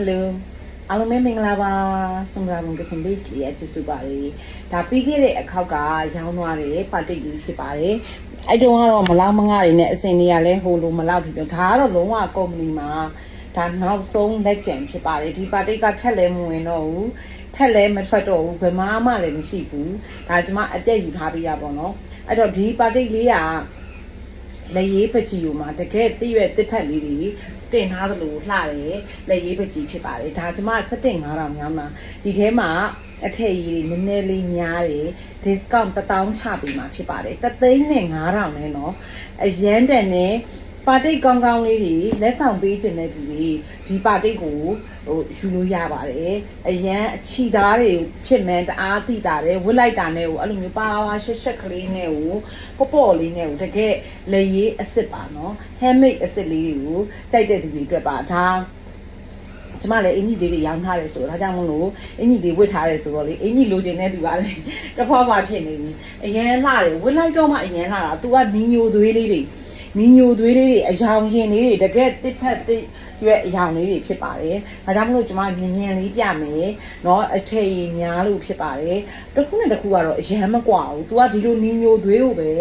Hello အားလုံးပဲမင်္ဂလာပါဆွန်ရာမုန်ကချင် base လေးရဲ့ချစ်စုပါတယ်ဒါပြီးခဲ့တဲ့အခါကရောင်းသွားတဲ့ပါတိတ်လေးဖြစ်ပါတယ်အဲ့တုန်းကတော့မလောက်မငါတွေနဲ့အစင်တွေကလည်းဟိုလိုမလောက်ဘူးဒါကတော့လုံးဝကုမ္ပဏီမှာဒါနောက်ဆုံးလက်ကျန်ဖြစ်ပါတယ်ဒီပါတိတ်ကထက်လဲမဝင်တော့ဘူးထက်လဲမထွက်တော့ဘူးဘယ်မှမှလည်းမရှိဘူးဒါကျွန်မအပြည့်ယူထားပေးတာပေါ့နော်အဲ့တော့ဒီပါတိတ်လေးက လက်ရေးပကြီးယူမှာတကယ်တည့်ရွက်တစ်ဖက်လေးတွေတင်ထားသလိုလှတယ်လက်ရေးပကြီးဖြစ်ပါတယ်ဒါကျမ7.5တောင်များမှာဒီထဲမှာအထည်ကြီးတွေနည်းနည်းလေးများတယ် discount 1000ချပေးမှာဖြစ်ပါတယ်တသိန်းနဲ့9000နဲ့เนาะအရန်တန်နဲ့ ပါတိတ်ကောင်းကောင်းလေးတွေလက်ဆောင်ပေးခြင်းတဲ့သူတွေဒီပါတိတ်ကိုဟိုယူလို့ရပါတယ်အရန်အချီသားတွေဖြစ်မှန်းတအားသိတာတယ်ဝစ်လိုက်တာနဲ့ကိုအဲ့လိုမျိုးပါဝါရှက်ရှက်ကလေးနဲ့ကိုပေါ့ပေါ့လေးနဲ့ကိုတကယ်လေရေးအစ်စ်ပါနော် handmade အစ်စ်လေးတွေကိုကြိုက်တဲ့သူတွေအတွက်ပါဒါကျမလည်းအင်ကြီးလေးတွေရောင်းထားတယ်ဆိုတော့ဒါကြောင့်မလို့အင်ကြီးလေးဝတ်ထားတယ်ဆိုတော့လေအင်ကြီးလိုချင်တဲ့သူကလည်းတစ်ဖွာဖွာဖြစ်နေပြီအရန်လှတယ်ဝတ်လိုက်တော့မှအရန်လှတာ तू ကနီညိုသွေးလေးတွေ နီညိုသွေးလေးတွေအယောင်ရင်လေးတွေတကယ်တစ်ဖက်တစ်ရွက်အယောင်လေးတွေဖြစ်ပါတယ်ဒါကြောင့်မလို့ကျမမြင်မြင်လေးပြမယ်เนาะအထည်ကြီးများလို့ဖြစ်ပါတယ်တစ်ခုနဲ့တစ်ခုကတော့အရန်မကွာဘူး तू ကဒီလိုနီညိုသွေးကိုပဲ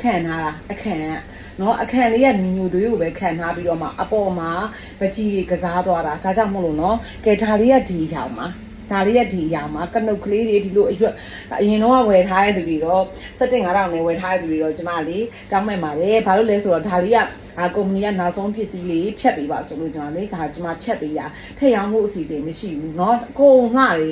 ခံထားတာအခန့်က နော်အခန့်လေးကညီညိုသွေးကိုပဲခံထားပြီးတော့မှအပေါ်မှာပကြီးတွေကစားသွားတာဒါကြောင့်မို့လို့နော်ကဲဒါလေးကဒီရောင်မှာ ဒါလေးကဒီအရာမှာကနုတ်ကလေးတွေဒီလိုအရွက်အရင်တော့ဝယ်ထားရတဲ့သူတွေတော့7.500နဲ့ဝယ်ထားရတဲ့သူတွေတော့ကျမလေးတောင်းမဲ့ပါတယ်ဘာလို့လဲဆိုတော့ဒါလေးက အာကုမ္ပဏီကနောက်ဆုံးပစ္စည်းလေးဖြတ်ပေးပါဆိုလို့ကျွန်တော်လေးဒါကျွန်မဖြတ်ပေးရထည့်ရောင်းဖို့အစီအစဉ်မရှိဘူးเนาะကိုုံလှတွေ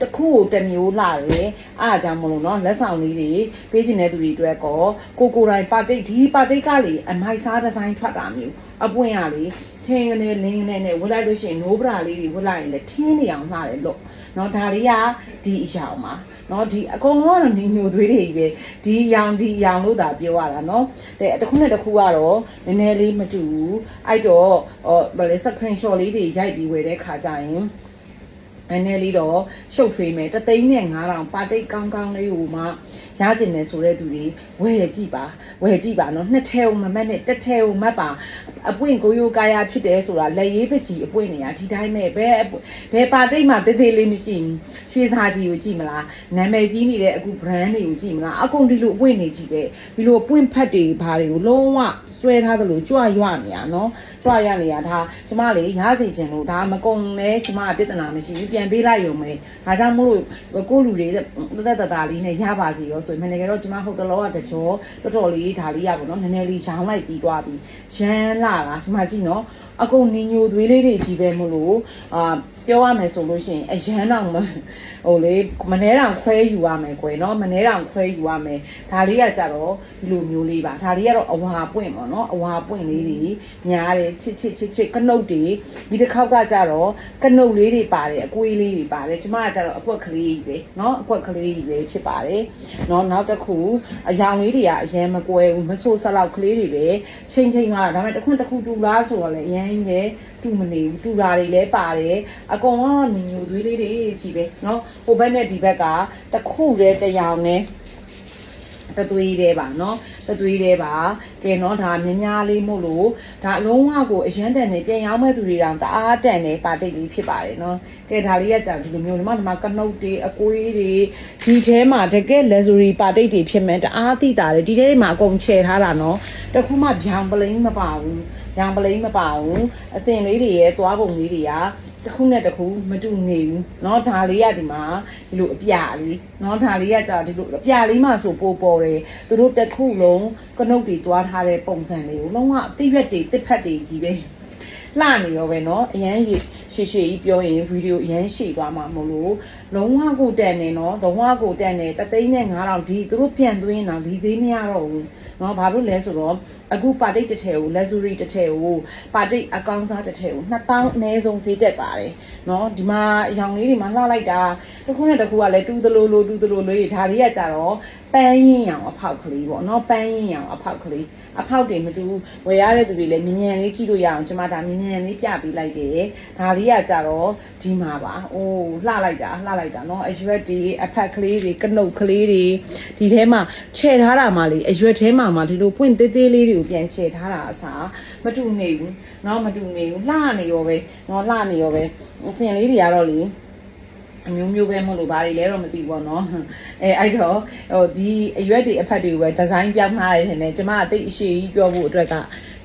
တစ်ခုကိုတစ်မျိုးလှတယ်အားအကြောင်းမလို့เนาะလက်ဆောင်လေးတွေပေးချင်တဲ့သူတွေအတွက်ကောကိုကိုယ်တိုင်ပါတိတ်ဒီပါတိတ်ကလေအမိုက်စားဒီဇိုင်းထွက်တာမျိုးအပွင့်ရလေထင်းကနေလင်းကနေနဲ့ဝတ်လိုက်လို့ရှိရင်နိုးပရာလေးတွေဝတ်လိုက်ရင်လည်းထင်းနေအောင်လှတယ်လို့เนาะဒါလေးကဒီအရာမှာเนาะဒီအကုန်လုံးကတော့ညီညိုသွေးတွေကြီးပဲဒီရောင်ဒီရောင်လို့သာပြောရတာเนาะတဲ့တစ်ခုနဲ့တစ်ခုကတော့နည်း နည်းလေးမတူဘူးအဲ့တော့ဟောဗလဲ screenshot လေးတွေရိုက်ပြီးဝယ်တဲ့ခါကျရင် နည်းနည်းလေးတော့ရှုပ်ထွေးမယ်တသိန်းနဲ့9000ပါတိတ်ကောင်းကောင်းလေးကိုမှရကျင်နေဆိုတဲ့သူတွေဝယ်ကြည့်ပါဝယ်ကြည့်ပါနော်နှစ်ထဲကိုမမက်နဲ့တစ်ထဲကိုမတ်ပါအပွင့်ကိုယိုကာယာဖြစ်တယ်ဆိုတာလက်ရေးပကြီးအပွင့်နေရဒီတိုင်းပဲဘယ်ဘယ်ပါတိတ်မှတေးသေးလေးမရှိဘူးရွှေစာကြီးကိုကြည့်မလားနာမည်ကြီးနေတဲ့အခု brand တွေကိုကြည့်မလားအကုန်ဒီလိုအပွင့်နေကြည့်ပဲဒီလိုအပွင့်ဖက်တွေဘာတွေကိုလုံးဝဆွဲထားသလိုကြွရွနေရနော်ကြွရနေရဒါကျမလေးရစေချင်လို့ဒါမကုံလဲကျမပြဿနာမရှိဘူးပြန်ပေးလိုက်ရုံပဲဒါကြောင့်မို့လို့ကိုလူတွေတက်တက်တတာလေးနဲ့ရပါစီရောဆိုရင်မနေ့ကတော့ကျမဟိုတလောကတကြောတော်တော်လေးဒါလေးရပါတော့နည်းနည်းလေးရောင်းလိုက်ပြီးသွားပြီရမ်းလာတာကျမကြည့်နော်အကုန်နင်းညိုသွေးလေးတွေကြီးပဲမို့လို့အာပြောရမယ်ဆိုလို့ရှိရင်အရန်တော့မဟိုလေမနှဲတောင်ခွဲယူရမယ်ကွယ်နော်မနှဲတောင်ခွဲယူရမယ်ဒါလေးကကြတော့ဒီလိုမျိုးလေးပါဒါလေးကတော့အဝါပွင့်ပေါ့နော်အဝါပွင့်လေးတွေများတယ်ချစ်ချစ်ချစ်ချစ်ကနုတ်တွေဒီတစ်ခေါက်ကကြတော့ကနုတ်လေးတွေပါတယ်အကွေးလေးတွေပါတယ်ကျမကကြတော့အကွက်ကလေးကြီးပဲနော်အကွက်ကလေးကြီးပဲဖြစ်ပါတယ်နော်နောက်တစ်ခုအယောင်လေးတွေကအရန်မကွဲဘူးမဆိုးဆလောက်ကလေးတွေပဲချိန်ချိန်ကဒါပေမဲ့တစ်ခွန်းတစ်ခုတူလားဆိုတော့လေအရန်ကြီးပဲတူမနေဘူးတူတာတွေလည်းပါတယ်အကုန်လုံးကညိုသွေးလေးတွေကြီးပဲเนาะဟိုဘက်နဲ့ဒီဘက်ကတစ်ခုတည်းတစ်ယောင်နဲ့ တသွေးသေးပါเนาะတသွေးသေးပါကဲเนาะဒါများများလေးမို့လို့ဒါအလုံးဝကိုအရန်တန်နေပြန်ရောင်းမဲ့သူတွေတောင်တအားတန်နေပါတိတ်လေးဖြစ်ပါတယ်เนาะကဲဒါလေးကကြာဒီလိုမျိုးဒီမှာဒီမှာကနုတ်တွေအကွေးတွေဒီထဲမှာတကယ် luxury ပါတိတ်တွေဖြစ်မဲ့တအားသိတာတယ်ဒီထဲမှာအကုန်ချယ်ထားတာเนาะတခုမှဗျံပလိန်မပါဘူးဗျံပလိန်မပါဘူးအစင်လေးတွေရဲ့သွားပုံလေးတွေက တစ်ခုနဲ့တစ်ခုမတူနေဘူးเนาะဒါလေးကဒီမှာဒီလိုအပြလေးเนาะဒါလေးကကြာဒီလိုအပြလေးမှဆိုပိုပေါ်တယ်သူတို့တစ်ခုလုံးကနုတ်တွေသွားထားတဲ့ပုံစံလေးကိုလုံးဝအသိရွက်တွေတစ်ဖက်တွေကြီးပဲ လှနေရောပဲเนาะအရန်ရှည်ရှည်ကြီးပြောရင်ဗီဒီယိုအရန်ရှည်သွားမှာမဟုတ်လို့လုံးဝကိုတန်နေเนาะလုံးဝကိုတန်နေတသိန်းနဲ့9000ဒီသူတို့ပြန်သွင်းတာဒီဈေးမရတော့ဘူးเนาะဘာလို့လဲဆိုတော့အခုပါတိတ်တစ်ထည်ကို luxury တစ်ထည်ကိုပါတိတ်အကောင်းစားတစ်ထည်ကို2000အနည်းဆုံးဈေးတက်ပါတယ်เนาะဒီမှာအရောင်လေးတွေမှာလှလိုက်တာတစ်ခုနဲ့တစ်ခုကလည်းတူသလိုလိုတူသလိုလေးဒါလေးကကြတော့ပန်းရင်ရောင်အဖောက်ကလေးပေါ့เนาะပန်းရင်ရောင်အဖောက်ကလေးအဖောက်တွေမတူဝယ်ရတဲ့သူတွေလည်းမြင်မြန်လေးကြည့်လို့ရအောင်ကျွန်မဒါမြင် မြန်လေးပြပေးလိုက်တယ်ဒါလေးလေးကကြတော့ဒီမှာပါ။အိုးလှလိုက်တာလှလိုက်တာနော်အရွက်တွေအဖက်ကလေးတွေကနုတ်ကလေးတွေဒီထဲမှာခြေထားတာမှလေအရွက်ထဲမှာမှဒီလိုပွင့်သေးသေးလေးတွေကိုပြန်ခြေထားတာအစားမတူနေဘူး။နော်မတူနေဘူးလှနေရောပဲနော်လှနေရောပဲအစင်လေးတွေကတော့လေအမျိုးမျိုးပဲမဟုတ်လို့ဘာတွေလဲတော့မသိဘူးပေါ့နော်အဲအဲ့တော့ဟိုဒီအရွက်တွေအဖက်တွေကိုပဲဒီဇိုင်းပြောင်းထားရတယ်နဲ့ကျမအသိအရှိကြီးပြောဖို့အတွက်က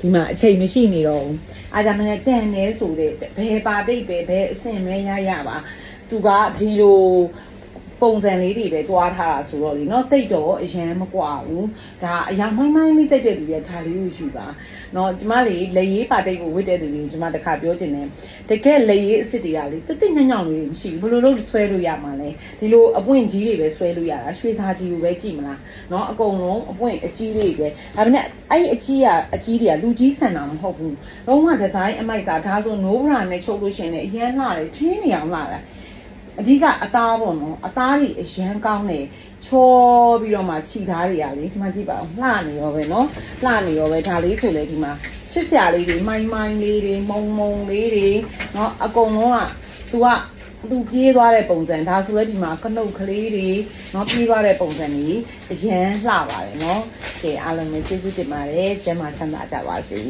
ဒီမှာအချိန်မရှိနေတော့ဘူးအားကြောင့်လည်းတန်နေဆိုတဲ့ဘယ်ပါတိတ်ပဲဘယ်အဆင့်ပဲရရပါသူကဒီလို ပုံစံလေးတွေပဲတွားထားတာဆိုတော့လေနော်တိတ်တော့အရန်မကွာဘူးဒါအရာမိုင်းမိုင်းလေးကြိုက်တဲ့လူရဲ့ဓာလေးကိုယူပါနော်ကျမလေလက်ရေးပါတိတ်ကိုဝစ်တဲ့သူတွေကိုကျမတခါပြောချင်တယ်တကယ်လက်ရေးအစ်စ်တွေကလေတိတ်တိတ်ညံ့ညောင်လေးမရှိဘူးဘယ်လိုလုပ်ဆွဲလို့ရမှာလဲဒီလိုအပွင့်ကြီးတွေပဲဆွဲလို့ရတာရွှေစားကြီးကိုပဲကြည့်မလားနော်အကုန်လုံးအပွင့်အကြီးတွေပဲဒါပေမဲ့အဲ့အကြီးကအကြီးတွေကလူကြီးဆန်တာမဟုတ်ဘူးလုံးဝဒီဇိုင်းအမိုက်စားဒါဆို no bra နဲ့ချုပ်လို့ရှင်လေအရန်လာတယ်ထင်းနေအောင်လာတာ အဓိကအသားပေါ့နော်အသားတွေအရန်ကောင်းတယ်ချောပြီးတော့မှခြိသားတွေကလေဒီမှာကြည့်ပါဦးလှနေရောပဲနော်လှနေရောပဲဒါလေးဆိုလေဒီမှာချစ်စရာလေးတွေမိုင်းမိုင်းလေးတွေမုံမုံလေးတွေနော်အကုန်လုံးကသူကသူပြေးသွားတဲ့ပုံစံဒါဆိုလဲဒီမှာကနုတ်ကလေးတွေနော်ပြေးသွားတဲ့ပုံစံကြီးအရန်လှပါတယ်နော်ကဲအားလုံးပဲကျေးဇူးတင်ပါတယ်ကျမ်းမာချမ်းသာကြပါစေ